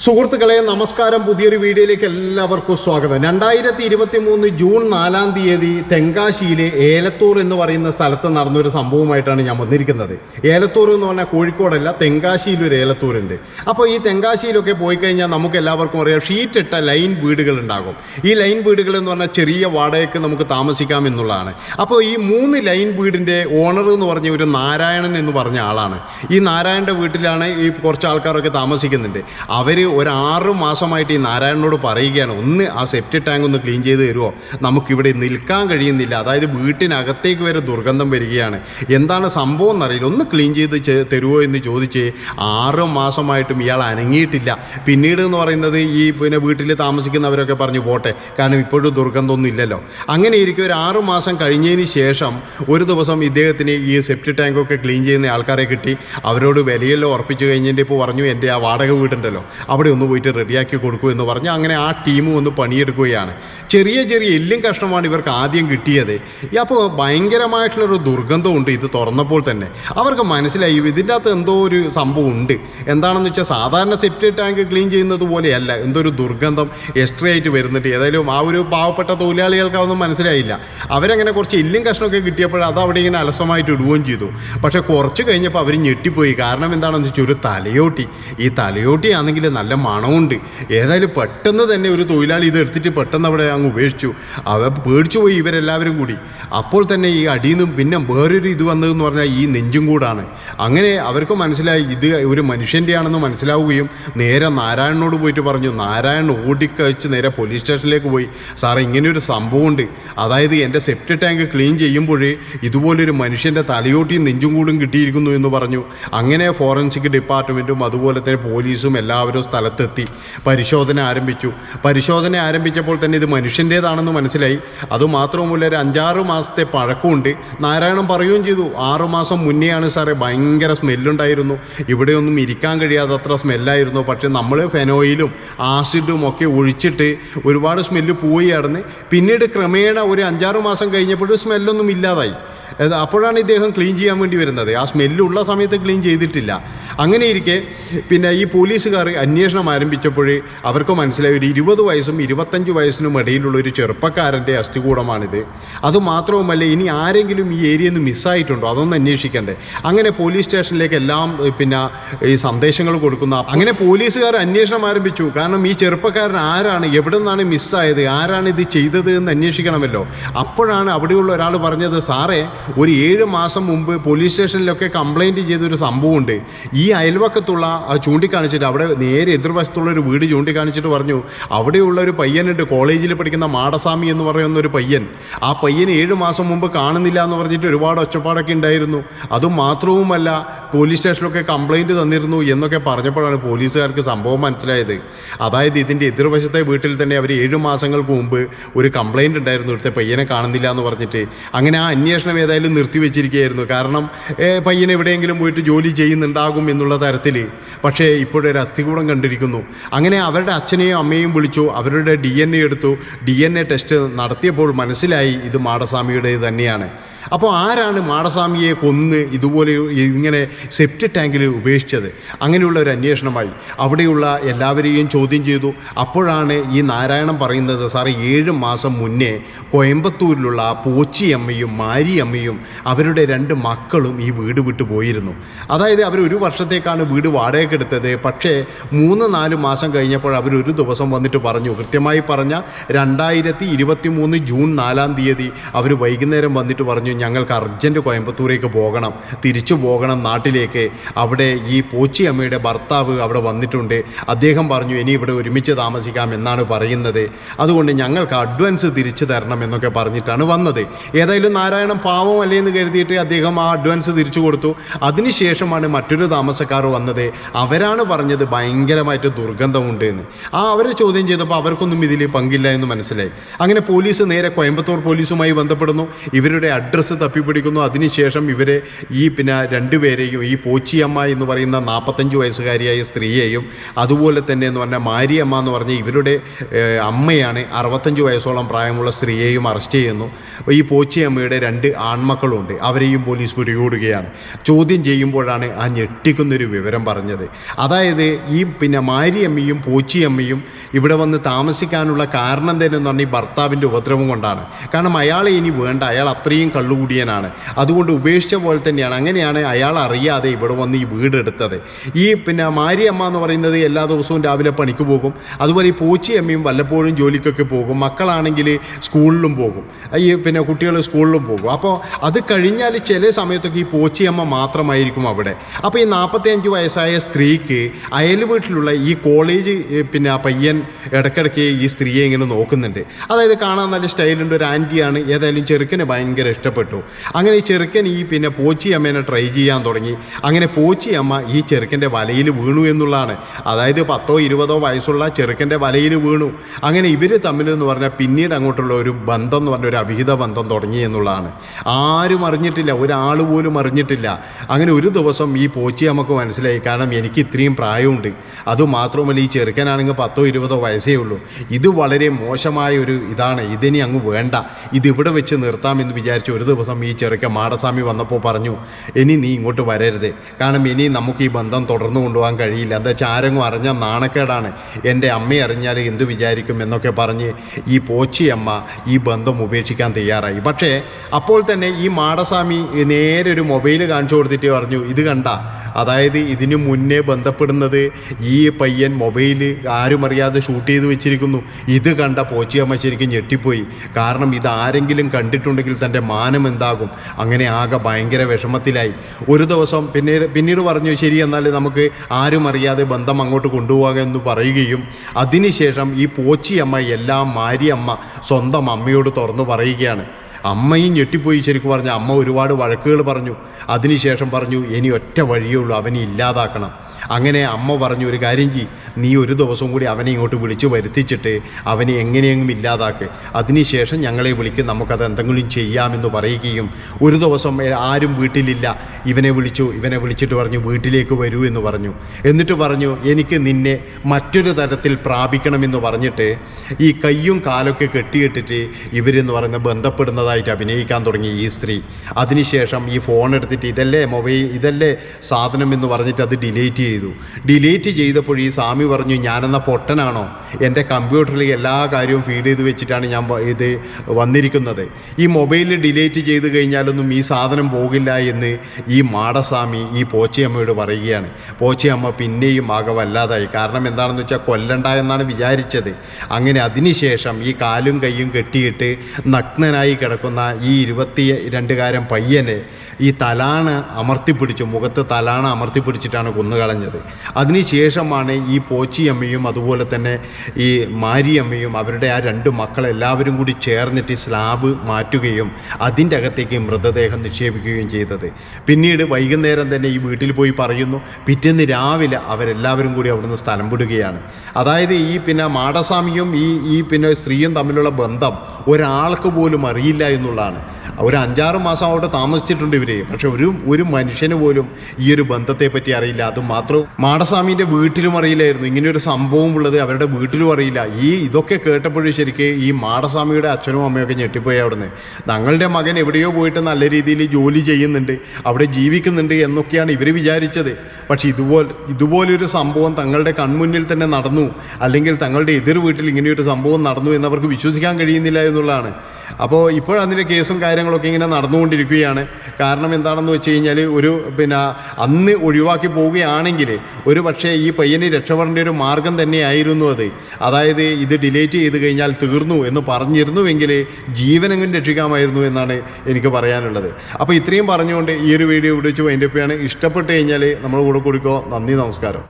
സുഹൃത്തുക്കളെ നമസ്കാരം. പുതിയൊരു വീഡിയോയിലേക്ക് എല്ലാവർക്കും സ്വാഗതം. രണ്ടായിരത്തി ഇരുപത്തി മൂന്ന് ജൂൺ നാലാം തീയതി തെങ്കാശിയിലെ ഏലത്തൂർ എന്ന് പറയുന്ന സ്ഥലത്ത് നടന്നൊരു സംഭവമായിട്ടാണ് ഞാൻ വന്നിരിക്കുന്നത്. ഏലത്തൂർ എന്ന് പറഞ്ഞാൽ കോഴിക്കോടല്ല തെങ്കാശിയിലൊരു ഏലത്തൂരുണ്ട്. അപ്പോൾ ഈ തെങ്കാശിയിലൊക്കെ പോയി കഴിഞ്ഞാൽ നമുക്ക് എല്ലാവർക്കും അറിയാം ഷീറ്റ് ഇട്ട ലൈൻ വീടുകൾ ഉണ്ടാകും. ഈ ലൈൻ വീടുകൾ എന്ന് പറഞ്ഞാൽ ചെറിയ വാടകയ്ക്ക് നമുക്ക് താമസിക്കാം എന്നുള്ളതാണ്. അപ്പോൾ ഈ മൂന്ന് ലൈൻ വീടിന്റെ ഓണർ എന്ന് പറഞ്ഞ ഒരു നാരായണൻ എന്ന് പറഞ്ഞ ആളാണ്. ഈ നാരായണന്റെ വീട്ടിലാണ് ഈ കുറച്ച് ആൾക്കാരൊക്കെ താമസിക്കുന്നുണ്ട്. അവർ ഒരു ആറ് മാസമായിട്ട് ഈ നാരായണനോട് പറയുകയാണ് ഒന്ന് ആ സെപ്റ്റി ടാങ്ക് ഒന്ന് ക്ലീൻ ചെയ്ത് തരുമോ നമുക്കിവിടെ നിൽക്കാൻ കഴിയുന്നില്ല. അതായത് വീട്ടിനകത്തേക്ക് വരെ ദുർഗന്ധം വരികയാണ്. എന്താണ് സംഭവം എന്നറിയില്ല. ഒന്ന് ക്ലീൻ ചെയ്ത് തരുമോ എന്ന് ചോദിച്ച് ആറ് മാസമായിട്ടും ഇയാൾ അനങ്ങിയിട്ടില്ല. പിന്നീട് എന്ന് പറയുന്നത് ഈ പിന്നെ വീട്ടിൽ താമസിക്കുന്നവരൊക്കെ പറഞ്ഞു പോട്ടെ കാരണം ഇപ്പോഴും ദുർഗന്ധമൊന്നും ഇല്ലല്ലോ. അങ്ങനെ ഇരിക്കും ഒരു ആറ് മാസം കഴിഞ്ഞതിന് ശേഷം ഒരു ദിവസം ഇദ്ദേഹത്തിന് ഈ സെപ്റ്റി ടാങ്കൊക്കെ ക്ലീൻ ചെയ്യുന്ന ആൾക്കാരെ കിട്ടി. അവരോട് വിലയെല്ലാം ഉറപ്പിച്ചു കഴിഞ്ഞിട്ട് ഇപ്പോൾ പറഞ്ഞു എന്റെ ആ വാടക വീടുണ്ടല്ലോ. അവിടെ ഒന്ന് പോയിട്ട് റെഡിയാക്കി കൊടുക്കൂ എന്ന് പറഞ്ഞ് അങ്ങനെ ആ ടീമും ഒന്ന് പണിയെടുക്കുകയാണ്. ചെറിയ ചെറിയ എല്ലും കഷ്ണമാണ് ഇവർക്ക് ആദ്യം കിട്ടിയത്. അപ്പോൾ ഭയങ്കരമായിട്ടുള്ളൊരു ദുർഗന്ധമുണ്ട് ഇത് തുറന്നപ്പോൾ തന്നെ. അവർക്ക് മനസ്സിലായി ഇതിന്റെ അകത്ത് എന്തോ ഒരു സംഭവം ഉണ്ട്. എന്താണെന്ന് വെച്ചാൽ സാധാരണ സെപ്റ്റി ടാങ്ക് ക്ലീൻ ചെയ്യുന്നത് പോലെയല്ല. എന്തോ ഒരു ദുർഗന്ധം എക്സ്ട്രാ ആയിട്ട് വരുന്നുണ്ട്. ഏതായാലും ആ ഒരു പാവപ്പെട്ട തൊഴിലാളികൾക്ക് അതൊന്നും മനസ്സിലായില്ല. അവരങ്ങനെ കുറച്ച് എല്ലും കഷ്ണമൊക്കെ കിട്ടിയപ്പോൾ അത് അവിടെ ഇങ്ങനെ അലസമായിട്ട് ഇടുകയും ചെയ്തു. പക്ഷേ കുറച്ച് കഴിഞ്ഞപ്പോൾ അവർ ഞെട്ടിപ്പോയി. കാരണം എന്താണെന്ന് വെച്ചാൽ ഒരു തലയോട്ടി. ഈ തലയോട്ടി ആണെങ്കിൽ നല്ല മണമുണ്ട്. ഏതായാലും പെട്ടെന്ന് തന്നെ ഒരു തൊഴിലാളി ഇത് എടുത്തിട്ട് പെട്ടെന്ന് അവിടെ അങ്ങ് ഉപേക്ഷിച്ചു. അവ പേടിച്ചു പോയി ഇവരെല്ലാവരും കൂടി. അപ്പോൾ തന്നെ ഈ അടിയിൽ നിന്നും പിന്നെ വേറൊരു ഇത് വന്നതെന്ന് പറഞ്ഞാൽ ഈ നെഞ്ചും കൂടാണ്. അങ്ങനെ അവർക്ക് മനസ്സിലായി ഇത് ഒരു മനുഷ്യന്റെ ആണെന്ന് മനസ്സിലാവുകയും നേരെ നാരായണനോട് പോയിട്ട് പറഞ്ഞു നാരായണൻ ഓടിക്കഴിച്ച് നേരെ പോലീസ് സ്റ്റേഷനിലേക്ക് പോയി. സാറേ ഇങ്ങനെയൊരു സംഭവമുണ്ട്. അതായത് എന്റെ സെപ്റ്റ് ടാങ്ക് ക്ലീൻ ചെയ്യുമ്പോഴേ ഇതുപോലൊരു മനുഷ്യന്റെ തലയോട്ടിയും നെഞ്ചും കൂടും കിട്ടിയിരിക്കുന്നു എന്ന് പറഞ്ഞു. അങ്ങനെ ഫോറൻസിക് ഡിപ്പാർട്ട്മെന്റും അതുപോലെ തന്നെ പോലീസും എല്ലാവരും സ്ഥലത്തെത്തി പരിശോധന ആരംഭിച്ചു. പരിശോധന ആരംഭിച്ചപ്പോൾ തന്നെ ഇത് മനുഷ്യന്റേതാണെന്ന് മനസ്സിലായി. അതുമാത്രവുമല്ല ഒരു അഞ്ചാറ് മാസത്തെ പഴക്കമുണ്ട്. നാരായണൻ പറയുകയും ചെയ്തു ആറു മാസം മുന്നെയാണ് സാറേ ഭയങ്കര സ്മെല്ലുണ്ടായിരുന്നു. ഇവിടെയൊന്നും ഇരിക്കാൻ കഴിയാത്തത്ര സ്മെല്ലായിരുന്നു. പക്ഷേ നമ്മൾ ഫെനോയിലും ആസിഡും ഒക്കെ ഒഴിച്ചിട്ട് ഒരുപാട് സ്മെല്ല് പോയി അടന്ന് പിന്നീട് ക്രമേണ ഒരു അഞ്ചാറ് മാസം കഴിഞ്ഞപ്പോൾ സ്മെല്ലൊന്നും ഇല്ലാതായി. അപ്പോഴാണ് ഇദ്ദേഹം ക്ലീൻ ചെയ്യാൻ വേണ്ടി വരുന്നത്. ആ സ്മെല്ലുള്ള സമയത്ത് ക്ലീൻ ചെയ്തിട്ടില്ല. അങ്ങനെ ഇരിക്കെ പിന്നെ ഈ പോലീസുകാർ അന്വേഷണം ആരംഭിച്ചപ്പോൾ അവർക്ക് മനസ്സിലായി ഒരു ഇരുപത് വയസ്സും ഇരുപത്തഞ്ച് വയസ്സിനും ഇടയിലുള്ള ഒരു ചെറുപ്പക്കാരന്റെ അസ്ഥികൂടമാണിത്. അതുമാത്രവുമല്ല ഇനി ആരെങ്കിലും ഈ ഏരിയയിൽ നിന്ന് മിസ്സായിട്ടുണ്ടോ അതൊന്നും അന്വേഷിക്കണ്ടേ. അങ്ങനെ പോലീസ് സ്റ്റേഷനിലേക്ക് എല്ലാം പിന്നെ ഈ സന്ദേശങ്ങൾ കൊടുക്കുന്ന അങ്ങനെ പോലീസുകാർ അന്വേഷണം ആരംഭിച്ചു. കാരണം ഈ ചെറുപ്പക്കാരൻ ആരാണ്? എവിടെ നിന്നാണ് മിസ്സായത് ആരാണ് ഇത് ചെയ്തത് എന്ന് അന്വേഷിക്കണമല്ലോ. അപ്പോഴാണ് അവിടെയുള്ള ഒരാൾ പറഞ്ഞത് സാറേ ഒരു ഏഴ് മാസം മുമ്പ് പോലീസ് സ്റ്റേഷനിലൊക്കെ കംപ്ലൈന്റ് ചെയ്തൊരു സംഭവമുണ്ട്. ഈ അയൽവക്കത്തുള്ള ചൂണ്ടിക്കാണിച്ചിട്ട് അവിടെ നേരെ എതിർവശത്തുള്ള ഒരു വീട് ചൂണ്ടിക്കാണിച്ചിട്ട് പറഞ്ഞു അവിടെയുള്ള ഒരു പയ്യനുണ്ട് കോളേജിൽ പഠിക്കുന്ന മാടസ്വാമി എന്ന് പറയുന്ന ഒരു പയ്യൻ. ആ പയ്യൻ ഏഴ് മാസം മുമ്പ് കാണുന്നില്ല എന്ന് പറഞ്ഞിട്ട് ഒരുപാട് ഒച്ചപ്പാടൊക്കെ ഉണ്ടായിരുന്നു. അതും മാത്രവുമല്ല പോലീസ് സ്റ്റേഷനിലൊക്കെ കംപ്ലൈന്റ് തന്നിരുന്നു എന്നൊക്കെ പറഞ്ഞപ്പോഴാണ് പോലീസുകാർക്ക് സംഭവം മനസ്സിലായത്. അതായത് ഇതിന്റെ എതിർവശത്തെ വീട്ടിൽ തന്നെ അവർ ഏഴ് മാസങ്ങൾക്ക് മുമ്പ് ഒരു കംപ്ലൈന്റ് ഉണ്ടായിരുന്നു ഇവിടുത്തെ പയ്യനെ കാണുന്നില്ല എന്ന് പറഞ്ഞിട്ട്. അങ്ങനെ ആ അന്വേഷണം നിർത്തിവെച്ചിരിക്കുകയായിരുന്നു കാരണം പയ്യൻ എവിടെയെങ്കിലും പോയിട്ട് ജോലി ചെയ്യുന്നുണ്ടാകും എന്നുള്ള തരത്തിൽ പക്ഷേ ഇപ്പോഴൊരു അസ്ഥികൂടം കണ്ടിരിക്കുന്നു. അങ്ങനെ അവരുടെ അച്ഛനെയും അമ്മയും വിളിച്ചു. അവരുടെ ഡി എൻ എ എടുത്തു. ഡി എൻ എ ടെസ്റ്റ് നടത്തിയപ്പോൾ മനസ്സിലായി ഇത് മാടസ്വാമിയുടെ തന്നെയാണ്. അപ്പോൾ ആരാണ് മാടസ്വാമിയെ കൊന്ന് ഇതുപോലെ ഇങ്ങനെ സെപ്റ്റ് ടാങ്കിൽ ഉപേക്ഷിച്ചത്? അങ്ങനെയുള്ള ഒരു അന്വേഷണമായി അവിടെയുള്ള എല്ലാവരെയും ചോദ്യം ചെയ്തു. അപ്പോഴാണ് ഈ നാരായണം പറയുന്നത് സാറേ ഏഴ് മാസം മുന്നേ കോയമ്പത്തൂരിലുള്ള പോച്ചിയമ്മയും മാരിയമ്മയും അവരുടെ രണ്ട് മക്കളും ഈ വീട് വിട്ടു പോയിരുന്നു. അതായത് അവർ ഒരു വർഷത്തേക്കാണ് വീട് വാടകയ്ക്കെടുത്തത് പക്ഷേ മൂന്ന് നാല് മാസം കഴിഞ്ഞപ്പോൾ അവർ ഒരു ദിവസം വന്നിട്ട് പറഞ്ഞു കൃത്യമായി പറഞ്ഞ രണ്ടായിരത്തി ഇരുപത്തി മൂന്ന് ജൂൺ നാലാം തീയതി അവർ വൈകുന്നേരം വന്നിട്ട് പറഞ്ഞു ഞങ്ങൾക്ക് അർജന്റ് കോയമ്പത്തൂരേക്ക് പോകണം. തിരിച്ചു പോകണം നാട്ടിലേക്ക്. അവിടെ ഈ പോച്ചി അമ്മയുടെ ഭർത്താവ് അവിടെ വന്നിട്ടുണ്ട്. അദ്ദേഹം പറഞ്ഞു ഇനി ഇവിടെ ഒരുമിച്ച് താമസിക്കാം എന്നാണ് പറയുന്നത്. അതുകൊണ്ട് ഞങ്ങൾക്ക് അഡ്വാൻസ് തിരിച്ചു തരണം എന്നൊക്കെ പറഞ്ഞിട്ടാണ് വന്നത്. ഏതായാലും നാരായണൻ പാവം അല്ലേ എന്ന് കരുതിയിട്ട് അദ്ദേഹം ആ അഡ്വാൻസ് തിരിച്ചു കൊടുത്തു. അതിനുശേഷമാണ് മറ്റൊരു താമസക്കാർ വന്നത്. അവരാണ് പറഞ്ഞത് ഭയങ്കരമായിട്ട് ദുർഗന്ധമുണ്ട് എന്ന്. ആ അവരെ ചോദ്യം ചെയ്തപ്പോൾ അവർക്കൊന്നും ഇതിൽ പങ്കില്ല എന്ന് മനസ്സിലായി. അങ്ങനെ പോലീസ് നേരെ കോയമ്പത്തൂർ പോലീസുമായി ബന്ധപ്പെടുന്നു. ഇവരുടെ അഡ്രസ്സ് അഡ്രസ്സ് തപ്പിപ്പിടിക്കുന്നു. അതിനുശേഷം ഇവരെ ഈ പിന്നെ രണ്ടുപേരെയും ഈ പോച്ചിയമ്മ എന്ന് പറയുന്ന നാൽപ്പത്തഞ്ച് വയസ്സുകാരിയായ സ്ത്രീയെയും അതുപോലെ തന്നെ എന്ന് പറഞ്ഞാൽ മാരിയമ്മ എന്ന് പറഞ്ഞ ഇവരുടെ അമ്മയാണ് അറുപത്തഞ്ച് വയസ്സോളം പ്രായമുള്ള സ്ത്രീയെയും അറസ്റ്റ് ചെയ്യുന്നു. ഈ പോച്ചിയമ്മയുടെ രണ്ട് ആൺമക്കളുണ്ട്. അവരെയും പോലീസ് പിടികൂടുകയാണ്. ചോദ്യം ചെയ്യുമ്പോഴാണ് ആ ഞെട്ടിക്കുന്നൊരു വിവരം പറഞ്ഞത്. അതായത് ഈ പിന്നെ മാരിയമ്മയും പോച്ചിയമ്മയും ഇവിടെ വന്ന് താമസിക്കാനുള്ള കാരണം തന്നെ എന്ന് പറഞ്ഞാൽ ഈ ഭർത്താവിന്റെ ഉപദ്രവം കൊണ്ടാണ്. കാരണം അയാളെ ഇനി വേണ്ട. അയാൾ അത്രയും കള്ളുകൂടിയനാണ്. അതുകൊണ്ട് ഉപേക്ഷിച്ച പോലെ തന്നെയാണ്. അങ്ങനെയാണ് അയാൾ അറിയാതെ ഇവിടെ വന്ന് ഈ വീടെടുത്തത് ഈ പിന്നെ മാരിയമ്മ എന്ന് പറയുന്നത് എല്ലാ ദിവസവും രാവിലെ പണിക്ക് പോകും. അതുപോലെ ഈ പോച്ചിയമ്മയും വല്ലപ്പോഴും ജോലിക്കൊക്കെ പോകും. മക്കളാണെങ്കിൽ സ്കൂളിലും പോകും. ഈ പിന്നെ കുട്ടികൾ സ്കൂളിലും പോകും. അപ്പോൾ അത് കഴിഞ്ഞാൽ ചില സമയത്തൊക്കെ ഈ പോച്ചിയമ്മ മാത്രമായിരിക്കും അവിടെ. അപ്പോൾ ഈ നാൽപ്പത്തിയഞ്ച് വയസ്സായ സ്ത്രീക്ക് അയൽ വീട്ടിലുള്ള ഈ കോളേജ് പിന്നെ ആ പയ്യൻ ഇടയ്ക്കിടയ്ക്ക് ഈ സ്ത്രീയെ ഇങ്ങനെ നോക്കുന്നുണ്ട്. അതായത് കാണാൻ നല്ല സ്റ്റൈലുണ്ട്. ഒരു ആന്റിയാണ്. ഏതായാലും ചെറുക്കന് ഭയങ്കര ഇഷ്ടപ്പെട്ടു. അങ്ങനെ ഈ ചെറുക്കൻ ഈ പിന്നെ പോച്ചി അമ്മേനെ ട്രൈ ചെയ്യാൻ തുടങ്ങി. അങ്ങനെ പോച്ചി അമ്മ ഈ ചെറുക്കന്റെ വലയിൽ വീണു എന്നുള്ളതാണ്. അതായത് പത്തോ ഇരുപതോ വയസ്സുള്ള ചെറുക്കന്റെ വലയിൽ വീണു. അങ്ങനെ ഇവർ തമ്മിലെന്ന് പറഞ്ഞാൽ പിന്നീട് അങ്ങോട്ടുള്ള ഒരു ബന്ധം എന്ന് പറഞ്ഞ ഒരു അവിഹിത ബന്ധം തുടങ്ങി എന്നുള്ളതാണ്. ആരും അറിഞ്ഞിട്ടില്ല ഒരാൾ പോലും അറിഞ്ഞിട്ടില്ല. അങ്ങനെ ഒരു ദിവസം ഈ പോച്ചി അമ്മയ്ക്ക് മനസ്സിലായി കാരണം എനിക്ക് ഇത്രയും പ്രായമുണ്ട്. അതുമാത്രമല്ല ഈ ചെറുക്കനാണെങ്കിൽ പത്തോ ഇരുപതോ വയസ്സേ ഉള്ളൂ. ഇത് വളരെ മോശമായ ഒരു ഇതാണ്. ഇതിനി അങ്ങ് വേണ്ട. ഇതിവിടെ വെച്ച് നിർത്താമെന്ന് വിചാരിച്ച് ഒരു ദിവസം ഈ ചെറുക്കൻ മാടസ്വാമി വന്നപ്പോൾ പറഞ്ഞു ഇനി നീ ഇങ്ങോട്ട് വരരുത്. കാരണം ഇനി നമുക്ക് ഈ ബന്ധം തുടർന്നു കൊണ്ടുപോകാൻ കഴിയില്ല. എന്താ വെച്ചാൽ ആരെങ്കിലും അറിഞ്ഞാൽ നാണക്കേടാണ്. എന്റെ അമ്മയെ അറിഞ്ഞാൽ എന്ത് വിചാരിക്കും? എന്നൊക്കെ പറഞ്ഞ് ഈ പോച്ചിയമ്മ ഈ ബന്ധം ഉപേക്ഷിക്കാൻ തയ്യാറായി. പക്ഷേ അപ്പോൾ തന്നെ ഈ മാടസ്വാമി നേരെ ഒരു മൊബൈൽ കാണിച്ചു കൊടുത്തിട്ട് പറഞ്ഞു ഇത് കണ്ട. അതായത് ഇതിനു മുന്നേ ബന്ധപ്പെടുന്നത് ഈ പയ്യൻ മൊബൈൽ ആരും അറിയാതെ ഷൂട്ട് ചെയ്ത് വെച്ചിരിക്കുന്നു. ഇത് കണ്ട പോച്ചിയമ്മ ശരിക്കും ഞെട്ടിപ്പോയി. കാരണം ഇത് ആരെങ്കിലും കണ്ടിട്ടുണ്ടെങ്കിൽ തന്റെ മാനം എന്താകും? അങ്ങനെ ആകെ ഭയങ്കര വിഷമത്തിലായി. ഒരു ദിവസം പിന്നീട് പിന്നീട് പറഞ്ഞു ശരി എന്നാൽ നമുക്ക് ആരും അറിയാതെ ബന്ധം അങ്ങോട്ട് കൊണ്ടുപോകാമെന്ന് പറയുകയും അതിനുശേഷം ഈ പോച്ചിയമ്മ എല്ലാം മാരിയമ്മ സ്വന്തം അമ്മയോട് തുറന്നു പറയുകയാണ്. അമ്മയും ഞെട്ടിപ്പോയി ശരിക്കും പറഞ്ഞ അമ്മ ഒരുപാട് വഴക്കുകൾ പറഞ്ഞു. അതിനുശേഷം പറഞ്ഞു ഇനി ഒറ്റ വഴിയേ ഉള്ളൂ അവനെ ഇല്ലാതാക്കണം. അങ്ങനെ അമ്മ പറഞ്ഞു ഒരു കാര്യം ചെയ് നീ ഒരു ദിവസം കൂടി അവനെ ഇങ്ങോട്ട് വിളിച്ചു വരുത്തിച്ചിട്ട് അവനെ എങ്ങനെയെങ്കിലും ഇല്ലാതാക്ക്. അതിനുശേഷം ഞങ്ങളെ വിളിക്കും നമുക്കത് എന്തെങ്കിലും ചെയ്യാമെന്ന് പറയുകയും ഒരു ദിവസം ആരും വീട്ടിലില്ല. ഇവനെ വിളിച്ചു ഇവനെ വിളിച്ചിട്ട് പറഞ്ഞു വീട്ടിലേക്ക് വരൂ എന്ന് പറഞ്ഞു. എന്നിട്ട് പറഞ്ഞു എനിക്ക് നിന്നെ മറ്റൊരു തരത്തിൽ പ്രാപിക്കണമെന്ന് പറഞ്ഞിട്ട് ഈ കയ്യും കാലൊക്കെ കെട്ടിയിട്ടിട്ട് ഇവരെന്ന് പറയുന്ന ബന്ധപ്പെടുന്നതായിട്ട് അഭിനയിക്കാൻ തുടങ്ങി ഈ സ്ത്രീ. അതിനുശേഷം ഈ ഫോൺ എടുത്തിട്ട് ഇതല്ലേ മൊബൈൽ ഇതല്ലേ സാധനം എന്ന് പറഞ്ഞിട്ട് അത് ഡിലീറ്റ് ചെയ്തു. ഡിലീറ്റ് ചെയ്തപ്പോൾ ഈ സ്വാമി പറഞ്ഞു ഞാനെന്ന പൊട്ടനാണോ? എന്റെ കമ്പ്യൂട്ടറിൽ എല്ലാ കാര്യവും ഫീഡ് ചെയ്ത് വെച്ചിട്ടാണ് ഞാൻ ഇത് വന്നിരിക്കുന്നത്. ഈ മൊബൈൽ ഡിലീറ്റ് ചെയ്ത് കഴിഞ്ഞാലൊന്നും ഈ സാധനം പോകില്ല എന്ന് ഈ മാടസ്വാമി ഈ പോച്ചയമ്മയോട് പറയുകയാണ്. പോച്ചയമ്മ പിന്നെയും ആകെ വല്ലാതായി. കാരണം എന്താണെന്ന് വെച്ചാൽ കൊല്ലണ്ട എന്നാണ് വിചാരിച്ചത്. അങ്ങനെ അതിനുശേഷം ഈ കാലും കൈയും കെട്ടിയിട്ട് നഗ്നനായി കിടക്കുന്ന ഈ ഇരുപത്തി രണ്ടുകാരൻ പയ്യനെ ഈ തലാണ് അമർത്തിപ്പിടിച്ചു മുഖത്ത് തലാണ അമർത്തിപ്പിടിച്ചിട്ടാണ് കൊന്നുകളഞ്ഞത്. അതിനുശേഷമാണ് ഈ പോച്ചിയമ്മയും അതുപോലെ തന്നെ ഈ മാരിയമ്മയും അവരുടെ ആ രണ്ട് മക്കളെല്ലാവരും കൂടി ചേർന്നിട്ട് സ്ലാബ് മാറ്റുകയും അതിന്റെ അകത്തേക്ക് മൃതദേഹം നിക്ഷേപിക്കുകയും ചെയ്തത്. പിന്നീട് വൈകുന്നേരം തന്നെ ഈ വീട്ടിൽ പോയി പറയുന്നു പിറ്റേന്ന് രാവിലെ അവരെല്ലാവരും കൂടി അവിടുന്ന് സ്ഥലം വിടുകയാണ്. അതായത് ഈ പിന്നെ മാടസ്വാമിയും ഈ ഈ പിന്നെ സ്ത്രീയും തമ്മിലുള്ള ബന്ധം ഒരാൾക്ക് പോലും അറിയില്ല എന്നുള്ളതാണ്. ഒരു അഞ്ചാറ് മാസം അവിടെ താമസിച്ചിട്ടുണ്ട് ഇവർ പക്ഷെ ഒരു ഒരു മനുഷ്യന് പോലും ഈ ഒരു ബന്ധത്തെ പറ്റി അറിയില്ല. അത് മാത്രം മാടസ്വാമിന്റെ വീട്ടിലും അറിയില്ലായിരുന്നു. ഇങ്ങനെ ഒരു സംഭവം ഉള്ളത് അവരുടെ വീട്ടിലും അറിയില്ല. ഈ ഇതൊക്കെ കേട്ടപ്പോഴും ശരിക്ക് ഈ മാടസ്വാമിയുടെ അച്ഛനും അമ്മയൊക്കെ ഞെട്ടിപ്പോയി അവിടുന്ന്. തങ്ങളുടെ മകൻ എവിടെയോ പോയിട്ട് നല്ല രീതിയിൽ ജോലി ചെയ്യുന്നുണ്ട്. അവിടെ ജീവിക്കുന്നുണ്ട് എന്നൊക്കെയാണ് ഇവർ വിചാരിച്ചത്. പക്ഷെ ഇതുപോലെ ഇതുപോലൊരു സംഭവം തങ്ങളുടെ കൺമുന്നിൽ തന്നെ നടന്നു. അല്ലെങ്കിൽ തങ്ങളുടെ എതിർ വീട്ടിൽ ഇങ്ങനെയൊരു സംഭവം നടന്നു എന്നവർക്ക് വിശ്വസിക്കാൻ കഴിയുന്നില്ല എന്നുള്ളതാണ്. അപ്പോൾ ഇപ്പോൾ അതിന്റെ കേസും കാര്യങ്ങളൊക്കെ ഇങ്ങനെ നടന്നുകൊണ്ടിരിക്കുകയാണ്. കാരണം എന്താണെന്ന് വെച്ച് കഴിഞ്ഞാൽ ഒരു പിന്നെ അന്ന് ഒഴിവാക്കി പോവുകയാണെങ്കിൽ ഒരു പക്ഷേ ഈ പയ്യനെ രക്ഷപ്പെടേണ്ട ഒരു മാർഗം തന്നെയായിരുന്നു അത്. അതായത് ഇത് ഡിലേറ്റ് ചെയ്ത് കഴിഞ്ഞാൽ തീർന്നു എന്ന് പറഞ്ഞിരുന്നുവെങ്കിൽ ജീവനെങ്കിലും രക്ഷിക്കാമായിരുന്നു എന്നാണ് എനിക്ക് പറയാനുള്ളത്. അപ്പോൾ ഇത്രയും പറഞ്ഞുകൊണ്ട് ഈ ഒരു വീഡിയോ ഇവിടെ വെച്ച് വൈൻഡപ്പ് ഇഷ്ടപ്പെട്ട് കഴിഞ്ഞാൽ നമ്മൾ കൂടെ കൊടുക്കുമോ നന്ദി നമസ്കാരം.